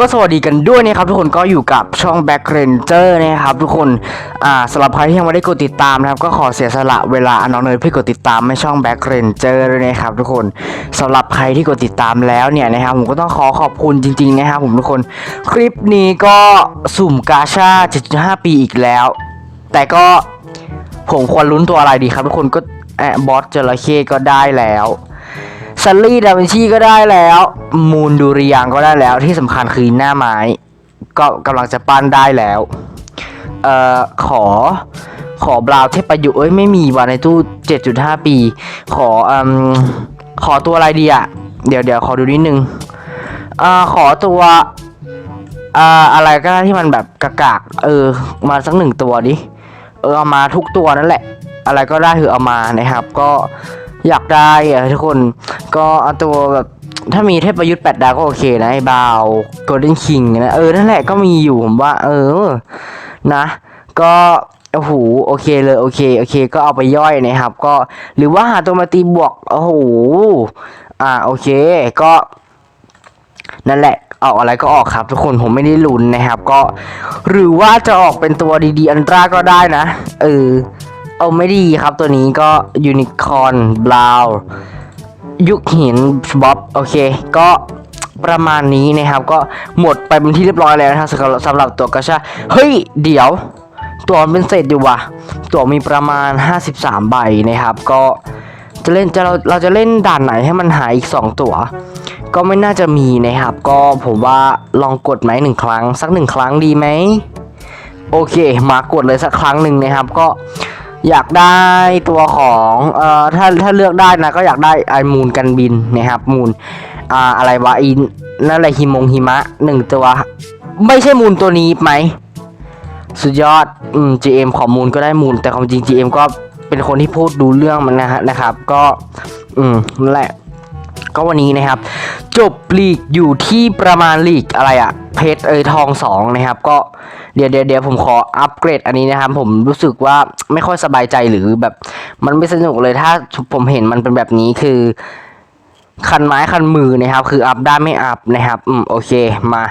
ก็สวัสดีกันด้วยนะครับทุกคนก็อยู่กับช่อง Back Ranger นะครับทุกคนอ่าสำหรับใครที่ยังไม่ได้กดติดตามนะครับก็ขอเสียสละเวลาน้องเนยเพื่อกดติดตามให้ช่อง Back Ranger ด้วยนะครับทุกคนสำหรับใครที่กดติดตามแล้วเนี่ยนะครับผมก็ต้องขอขอบคุณจริงๆนะครับผมทุกคนคลิปนี้ก็สุ่มกาชา 7.5 ปีอีกแล้ว แต่ก็ผมควรลุ้นตัวอะไรดีครับทุกคนก็แอะบอสจระเข้ก็ได้แล้ว ซัลลี่ดาวินชีก็ได้แล้ว มูนดูริยังก็ได้แล้วที่สำคัญคือหน้าไม้ ก็กำลังจะปั้นได้แล้ว เอ่อ ขอ ขอบราวเทพประยุกต์เอ้ยไม่มีว่ะในตู้ 7.5 ปี ขออืมขอตัวอะไรดีอะเดี๋ยวเดี๋ยวขอดูนิดนึงอ่าขอตัวอ่าอะไรก็ได้ที่มันแบบกากากๆเออ มาสักหนึ่งตัวดิเออเอามาทุกตัวนั่นแหละ อะไรก็ได้คือเอามานะครับ ก็ อยากได้อะทุกคนก็เอาตัวแบบถ้ามีเทพประยุทธ์แปดดาวก็โอเคนะไอ้บาวโกลเด้นคิงนะเออนั่นแหละก็มีอยู่ผมว่า เออนะ ก็โอ้โหโอเคเลยโอเคโอเค ก็เอาไปย่อยนะครับ ก็หรือว่าหาตัวมาตีบวกโอ้โหอ่าโอเคก็ นั่นแหละออกอะไรก็ออกครับ ทุกคนผมไม่ได้ลุ้นนะครับ ก็ หรือว่าจะออกเป็นตัวดีๆ อันตราก็ได้นะเออ เอาไม่ดีครับตัวนี้ก็ยูนิคอนบลาวยุคหินบ๊อบโอเค ก็ประมาณนี้นะครับ ก็หมดไปเป็นที่เรียบร้อยแล้วนะครับสำหรับสำหรับตัวกระชาเฮ้ย เดี๋ยว ตัวมันเป็นเศษอยู่ว่ะ ตัวมีประมาณ 53 ใบนะครับ ก็จะเล่นจะเราเราจะเล่นด่านไหนให้มันหายอีก 2 ตัว ก็ไม่น่าจะมีนะครับ ก็ผมว่าลองกดไหมหนึ่งครั้ง สักหนึ่งครั้งดีไหมโอเค มากดเลยสักครั้งหนึ่งนะครับ ก็ อยากได้ตัวของเอ่อถ้าถ้าเลือกได้นะก็อยากได้ไอมูนกันบินนะครับมูนอ่าอะไรวะอินนั่นแหละฮิมงหิมะหนึ่งตัว ไม่ใช่มูนตัวนี้ไหม สุดยอดอืม GM ขอมูลก็ได้มูล แต่ความจริง GM ก็เป็นคนที่พูดดูเรื่องมันนะฮะนะครับ ก็ อืมนั่นแหละ ก็วันนี้นะครับ จบลีกอยู่ที่ประมาณลีกอะไรอะเพชรเอยทองสองนะครับ ก็เดี๋ยวเดี๋ยวผมขออัปเกรดอันนี้นะครับ ผมรู้สึกว่าไม่ค่อยสบายใจหรือแบบมันไม่สนุกเลยถ้าผมเห็นมันเป็นแบบนี้คือคันไม้คันมือนะครับ คืออัพได้ไม่อัพนะครับอืมโอเคมา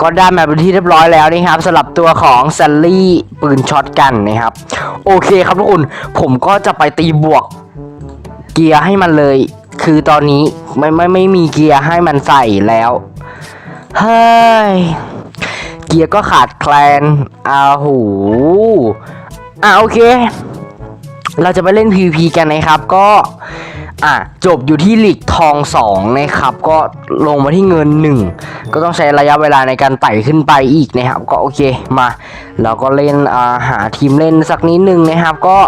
ก็ได้มาเป็นที่เรียบร้อยแล้วนะครับสำหรับตัวของซัลลี่ปืนช็อตกันนะครับ โอเคครับทุกคนผมก็จะไปตีบวกเกียร์ให้มันเลย คือตอนนี้ไม่ไม่ไม่มีเกียร์ให้มันใส่แล้ว เฮ้ย เกียร์ก็ขาดแคลนอ้าหูอะโอเค เราจะไปเล่น PVP กันนะครับก็อะจบอยู่ที่หลีกทอง2นะครับ ก็ลงมาที่เงิน 1 ก็ต้องใช้ระยะเวลาในการไต่ขึ้นไปอีกนะครับ ก็โอเคมา เราก็เล่นอ่าหาทีมเล่นสักนิดนึงนะครับ ก็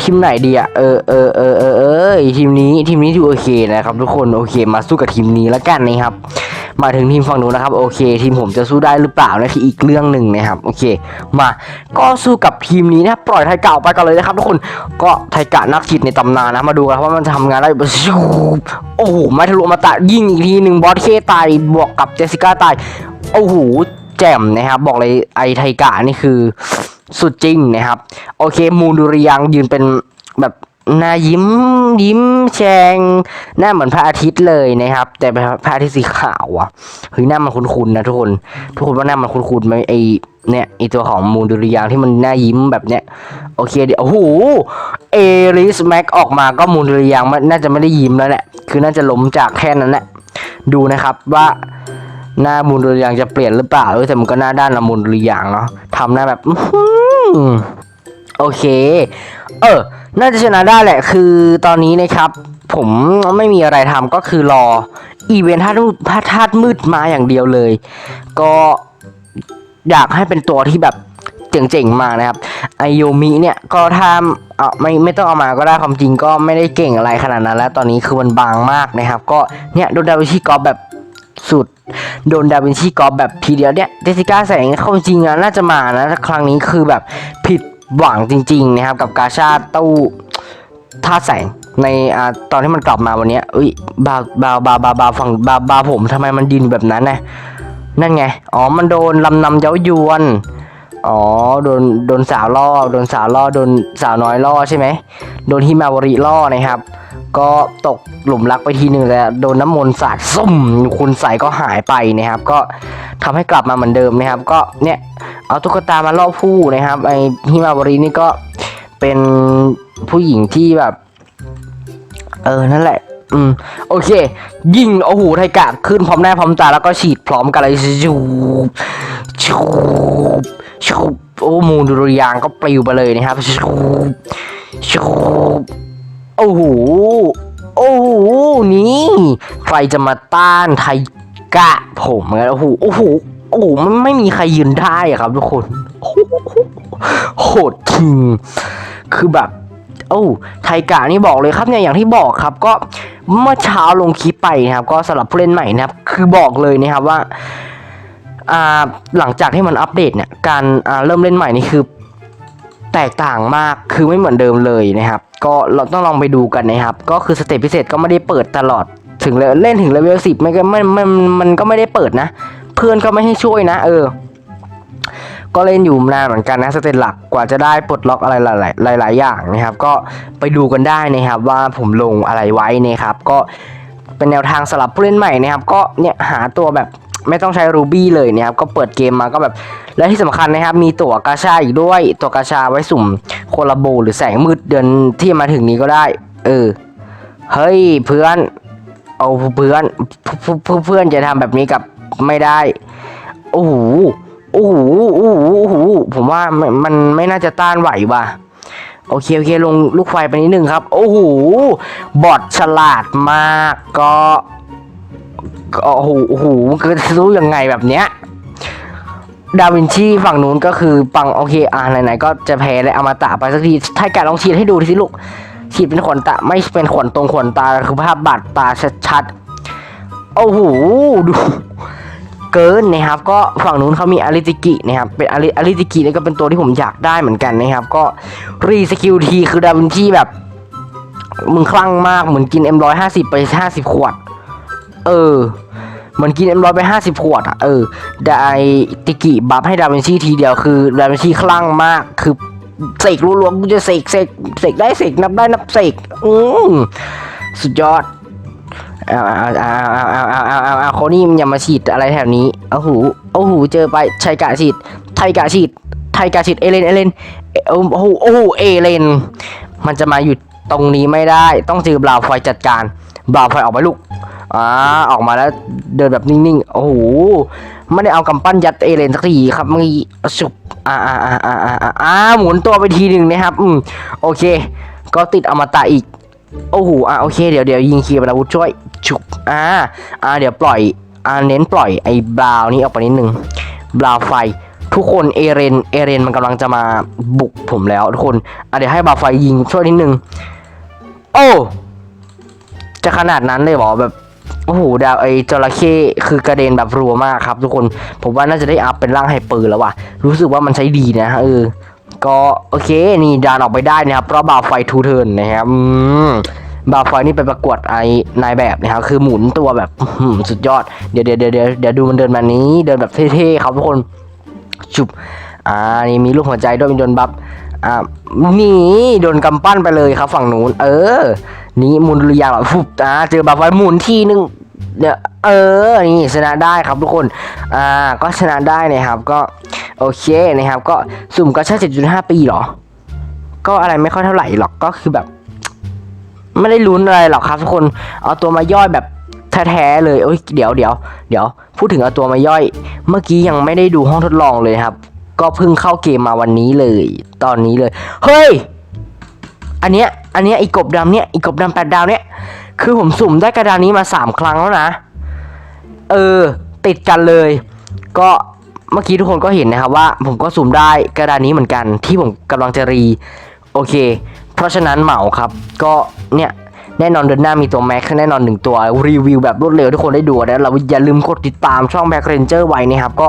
ทีมไหนดีอะเออเออเออเออเออทีมนี้ทีมนี้ดูโอเคนะครับทุกคนโอเค มาสู้กับทีมนี้แล้วกันนะครับ มาถึงทีมฝั่งนู้นนะครับโอเค ทีมผมจะสู้ได้หรือเปล่านะที่อีกเรื่องหนึ่งนะครับโอเค มาก็สู้กับทีมนี้นะปล่อยไทยเก่าไปกันเลยนะครับทุกคนก็ไทยกะนักจิตในตำนานนะมาดูกันว่ามันจะทำงานได้โอ้โหไม่ทะลุมาตะยิงอีกทีหนึ่งบอสเคตายบวกกับเจสิก้าตายโอ้โหแจ่มนะครับบอกเลยไอไทยกะนี่คือ สุดจริงนะครับ โอเค มูลดุริยังยืนเป็นแบบหน้ายิ้มยิ้มแฉ่งหน้าเหมือนพระอาทิตย์เลยนะครับ แต่พระอาทิตย์สีขาวอะเฮ้ยหน้ามันคุ้นๆนะทุกคน ทุกคนว่าหน้ามันคุ้นๆไหมไอเนี่ยไอตัวของมูลดุริยางที่มันหน้ายิ้มแบบเนี้ยโอเคเดี๋ยวโอ้โหเอริสแม็กออกมาก็มูลดุริยางมันน่าจะไม่ได้ยิ้มแล้วแหละคือน่าจะล้มจากแค่นั้นแหละดูนะครับว่า หน้ามูลดุริยางจะเปลี่ยนหรือเปล่าเออแต่มันก็หน้าด้านละมูลดุริยางเนาะทำหน้าแบบโอเค เออ น่าจะชนะได้แหละ คือตอนนี้นะครับ ผมไม่มีอะไรทำก็คือรอ อีเวนต์ธาตุมืดธาตุามืดมาอย่างเดียวเลย ก็อยากให้เป็นตัวที่แบบเจ๋งๆมากนะครับไอโยมิเนี่ยก็ถ้าเอาไม่ไม่ต้องเอามาก็ได้ความจริงก็ไม่ได้เก่งอะไรขนาดนั้น แล้วตอนนี้คือมันบางมากนะครับ ก็เนี่ยโดนดาวิชีกอแบบสุด โดนดาวินชีกอฟแบบทีเดียวเนี่ยเจสิก้าแสงเข้าจริงอะน่าจะมานะแต่ครั้งนี้คือแบบผิดหวังจริง ๆ นะครับ กับกาชาตู้ท่าแสงในอ่าตอนที่มันกลับมาวันเนี้ยเอ้ยบาบาบาบาบาฝั่งบาบาผมทำไมมันดินแบบนั้นนะนั่นไง อ๋อ มันโดนลำนำเย้ายวน อ๋อ โดน โดนสาวล่อ โดนสาวล่อ โดนสาวน้อยล่อใช่ไหม โดนฮิมาวริล่อนะครับ ก็ตกหลุมรักไปทีหนึ่งแล้วโดนน้ำมนต์สาดซุ่มคุณใส่ก็หายไปนะครับ ก็ทำให้กลับมาเหมือนเดิมนะครับ ก็เนี่ยเอาตุ๊กตามาล่อผู้นะครับไอฮิมาวรินี่ก็เป็นผู้หญิงที่แบบ เออนั่นแหละ อืมโอเค ยิงโอ้โหไทกะขึ้นพร้อมหน้าพร้อมตาแล้วก็ฉีดพร้อมกันเลยชูบชูบชูบโอ้มูดุริยางก็ปลิวไปเลยนะครับชูบชูบ โอ้โห โอ้โห นี่ ใครจะมาต้านไทกะผมเหมือนกันโอ้โห โอ้โห โอ้โห มันไม่มีใครยืนได้อะครับทุกคนโหโหดจริง คือแบบ โอ้ ไทกะนี่บอกเลยครับเนี่ย อย่างที่บอกครับก็เมื่อเช้าลงคลิปไปนะครับ ก็สำหรับผู้เล่นใหม่นะครับ คือบอกเลยนะครับว่าอ่าหลังจากที่มันอัปเดตเนี่ย การอ่าเริ่มเล่นใหม่นี่คือ แตกต่างมากคือไม่เหมือนเดิมเลยนะครับ ก็เราต้องลองไปดูกันนะครับ ก็คือสเตปพิเศษก็ไม่ได้เปิดตลอด ถึงเล่นถึงเลเวลสิบมันก็ไม่มันมันก็ไม่ได้เปิดนะ เพื่อนก็ไม่ให้ช่วยนะ เออ ก็เล่นอยู่นานเหมือนกันนะสเตตหลักกว่าจะได้ปลดล็อกอะไรหลายๆหลายอย่างนะครับ ก็ไปดูกันได้นะครับ ว่าผมลงอะไรไว้นะครับ ก็เป็นแนวทางสำหรับผู้เล่นใหม่นะครับ ก็เนี่ยหาตัวแบบ ไม่ต้องใช้รูบี้เลยนะครับก็เปิดเกมมาก็แบบและที่สำคัญนะครับมีตั๋วกาชาอีกด้วยตั๋วกาชาไว้สุ่มโคลาโบหรือแสงมืดเดือนที่มาถึงนี้ก็ได้ เออเฮ้ยเพื่อนเอาเพื่อนเพื่อนจะทำแบบนี้กับไม่ได้โอ้โหโอ้โหโอ้โหโอ้โหผมว่ามันไม่น่าจะต้านไหวว่ะโอเคโอเคลงลูกไฟไปนิดนึงครับ โอ้โหบอดฉลาดมากก็ โอ้โหโอ้โหก็จะรู้ยังไงแบบเนี้ยดาวินชีฝั่งนู้นก็คือปังโอเคอ่าไหนๆก็จะแพ้และอมตะไปสักทีถ้าแกลองฉีดให้ดูทีสิลูกฉีดเป็นขนตาไม่เป็นขนตรงขนตาคือภาพบาดตาชัดๆโอ้โหดูเกินนะครับ ก็ฝั่งนู้นเขามีอาริจิกินะครับเป็นอาริอาริจิกินี่ก็เป็นตัวที่ผมอยากได้เหมือนกันนะครับ ก็รีสกิลทีคือดาวินชีแบบมึงคลั่งมากเหมือนกินเอ็มร้อยห้าสิบไปห้าสิบขวด เออมือนกินเอ็มร้อยไปห้าสิบขวดอะ เออ ไดติกิบัฟให้ดาวินชีทีเดียวคือดาวินชีคลั่งมาก คือเสกรัวๆกูจะเสกเสกเสกได้เสกนับได้นับเสกอืมสุดยอดเอาเอาเอาเอาเอาเอาเอาเอาเอาคนนี้มันอย่ามาฉีดอะไรแถวนี้โอ้โหโอ้โหเจอไปชัยกะฉีด ไทยกะฉีด ไทยกะฉีดเอเลน เอเลนเอโอ้โหโอ้โหเอเลน มันจะมาหยุดตรงนี้ไม่ได้ ต้องเจอบราวไฟจัดการบราวไฟออกไปลูก อ่าออกมาแล้วเดินแบบนิ่งๆ โอ้โหไม่ได้เอากำปั้นยัดเอเลนสักทีครับมีสุบอ่าอ่าอ่าอ่าอ่าอ่าหมุนตัวไปทีหนึ่งนะครับ อืมโอเค ก็ติดอมตะอีก โอ้โหอะโอเคเดี๋ยวเดี๋ยวยิงคีย์อาวุธช่วยฉุกอ่าอ่าเดี๋ยวปล่อยอ่าเน้นปล่อยไอ้บราวนี้ออกไปนิดนึงบราวไฟทุกคนเอเรนเอเรนมันกำลังจะมาบุกผมแล้วทุกคนอะเดี๋ยวให้บราวไฟยิงช่วยนิดนึง โอ้ จะขนาดนั้นเลยเหรอแบบ โอ้โหดาวไอจระเข้คือกระเด็นแบบรัวมากครับ ทุกคนผมว่าน่าจะได้อัพเป็นร่างไฮเปอร์แล้วว่ะรู้สึกว่ามันใช้ดีนะเออก็โอเคนี่ดานออกไปได้นะครับเพราะบาไฟทูเทิร์นนะครับบาไฟนี่ไปประกวดไอนายแบบนะครับคือหมุนตัวแบบสุดยอดเดี๋ยวเดี๋ยวเดี๋ยวเดี๋ยวเดี๋ยวดูมันเดินมานี้เดินแบบเท่ๆครับทุกคนชุบอ่านี่มีลูกหัวใจด้วยมีโดนบัฟอ่านี่โดนกำปั้นไปเลยครับฝั่งนู้นเออ นี่หมุนรุยางแบบฟุบอ่าเจอบัฟไว้หมุนทีนึงเดี๋ยวเออ นี่ชนะได้ครับทุกคน อ่า ก็ชนะได้นะครับ ก็โอเคนะครับ ก็สุ่มก็ใช่7.5ปีหรอ ก็อะไรไม่ค่อยเท่าไหร่หรอก ก็คือแบบ ไม่ได้ลุ้นอะไรหรอกครับทุกคน เอาตัวมาย่อยแบบแท้ๆเลยโอ้ย เดี๋ยวเดี๋ยวเดี๋ยว พูดถึงเอาตัวมาย่อย เมื่อกี้ยังไม่ได้ดูห้องทดลองเลยครับ ก็เพิ่งเข้าเกมมาวันนี้เลย ตอนนี้เลย เฮ้ย อันเนี้ย อันนี้ไอ้กบดำเนี้ยไอ้กบดำแปดดาวเนี้ยคือผมสุ่มได้กระดานนี้มาสามครั้งแล้วนะ เออ ติดกันเลย ก็เมื่อกี้ทุกคนก็เห็นนะครับว่า ผมก็สุ่มได้กระดานนี้เหมือนกันที่ผมกำลังจะรี โอเค เพราะฉะนั้นเหมาครับ ก็เนี่ยแน่นอนเดือนหน้ามีตัวแม็กแน่นอนหนึ่งตัวรีวิวแบบรวดเร็วทุกคนได้ดูนะเราอย่าลืมกดติดตามช่องแบ็คเรนเจอร์ไว้นะครับ ก็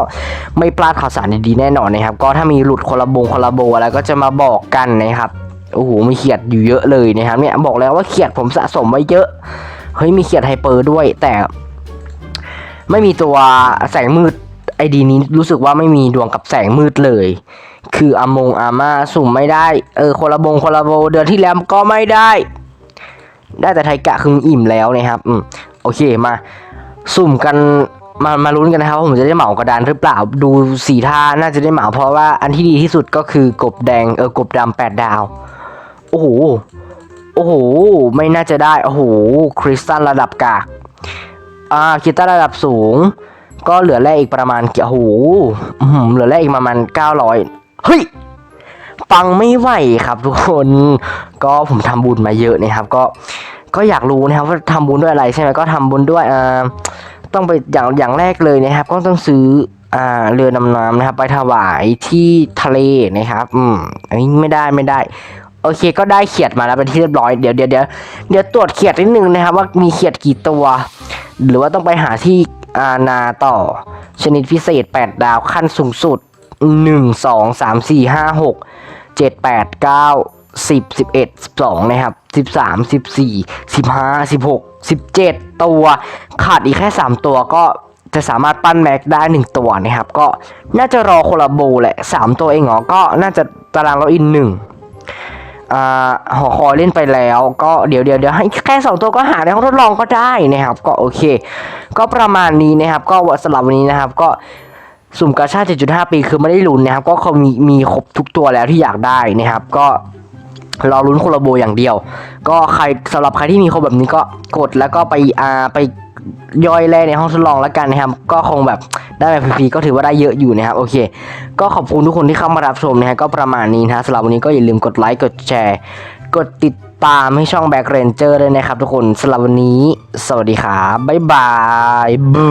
ไม่พลาดข่าวสารดีๆแน่นอนนะครับ ก็ถ้ามีหลุดคอลลาบงคอลลาโบอะไรก็จะมาบอกกันนะครับ โอ้โหมีเขียดอยู่เยอะเลยนะครับเนี่ยบอกแล้วว่าเขียดผมสะสมไว้เยอะเฮ้ยมีเขียดไฮเปอร์ด้วย แต่ ไม่มีตัวแสงมืดไอดีนี้รู้สึกว่าไม่มีดวงกับแสงมืดเลย คืออมงอาม่าสุ่มไม่ได้ เออคนละบงคนละโบเดือนที่แล้วก็ไม่ได้ ได้แต่ไทยกะคืออิ่มแล้วนะครับอืมโอเคมา สุ่มกันมามาลุ้นกันนะครับว่าผมจะได้เหมากระดานหรือเปล่าดูสีท่าน่าจะได้เหมาเพราะว่าอันที่ดีที่สุดก็คือกบแดงเออกบดำแปดดาว อ้โห โอ้โห ไม่น่าจะได้ โอ้โห คริสตัลระดับกากอ่าคริสตัลระดับสูง ก็เหลือแร่อีกประมาณกี่โอ้โหอื้อหือเหลือแร่อีกประมาณเก้าร้อยเฮ้ย ปังไม่ไหวครับทุกคน ก็ผมทำบุญมาเยอะนะครับ ก็ ก็อยากรู้นะครับว่าทำบุญด้วยอะไรใช่ไหมก็ทำบุญด้วยอ่าต้องไปอย่างอย่างแรกเลยนะครับ ก็ต้องซื้ออ่าเรือดำน้ำนะครับ ไปถวายที่ทะเลนะครับ อืมอันนี้ไม่ได้ไม่ได้ โอเคก็ได้เขียดมาแล้วเป็นที่เรียบร้อยเดี๋ยวเดี๋ยวเดี๋ยวเดี๋ยวตรวจเขียดนิดนึงนะครับ ว่ามีเขียดกี่ตัว หรือว่าต้องไปหาที่อานาต่อ ชนิดพิเศษ 8 ดาวขั้นสูงสุด 1 2 3 4 5 6 7 8 9 10 11 12 นะครับ 13 14 15 16 17 ตัว ขาดอีกแค่ 3 ตัวก็จะสามารถปั้นแม็กได้ 1 ตัวนะครับ ก็น่าจะรอโคลาโบแหละ 3 ตัวเองเหรอก็น่าจะตารางเราอินหนึ่ง อ่าหอคอยเล่นไปแล้วก็เดี๋ยวเดี๋ยวเดี๋ยวให้แค่สองตัวก็หาในห้องทดลองก็ได้นะครับ ก็โอเค ก็ประมาณนี้นะครับ ก็สำหรับวันนี้นะครับ ก็สุ่มกาชาติ7.5 ปีคือไม่ได้ลุ้นนะครับ ก็เขามีมีครบทุกตัวแล้วที่อยากได้นะครับ ก็ รอลุ้นโคลาโบอย่างเดียว ก็ใครสำหรับใครที่มีคแบบนี้ก็กดแล้วก็ไปอ่าไปย่อยแร่ในห้องทดลองแล้วกันนะครับ ก็คงแบบได้แบบฟรีๆก็ถือว่าได้เยอะอยู่นะครับโอเค ก็ขอบคุณทุกคนที่เข้ามารับชมนะฮะก็ประมาณนี้นะสำหรับวันนี้ก็อย่าลืมกดไลค์กดแชร์ กดติดตามให้ช่อง Back Ranger ด้วยนะครับทุกคนสำหรับวันนี้ สวัสดีครับบ๊ายบายบู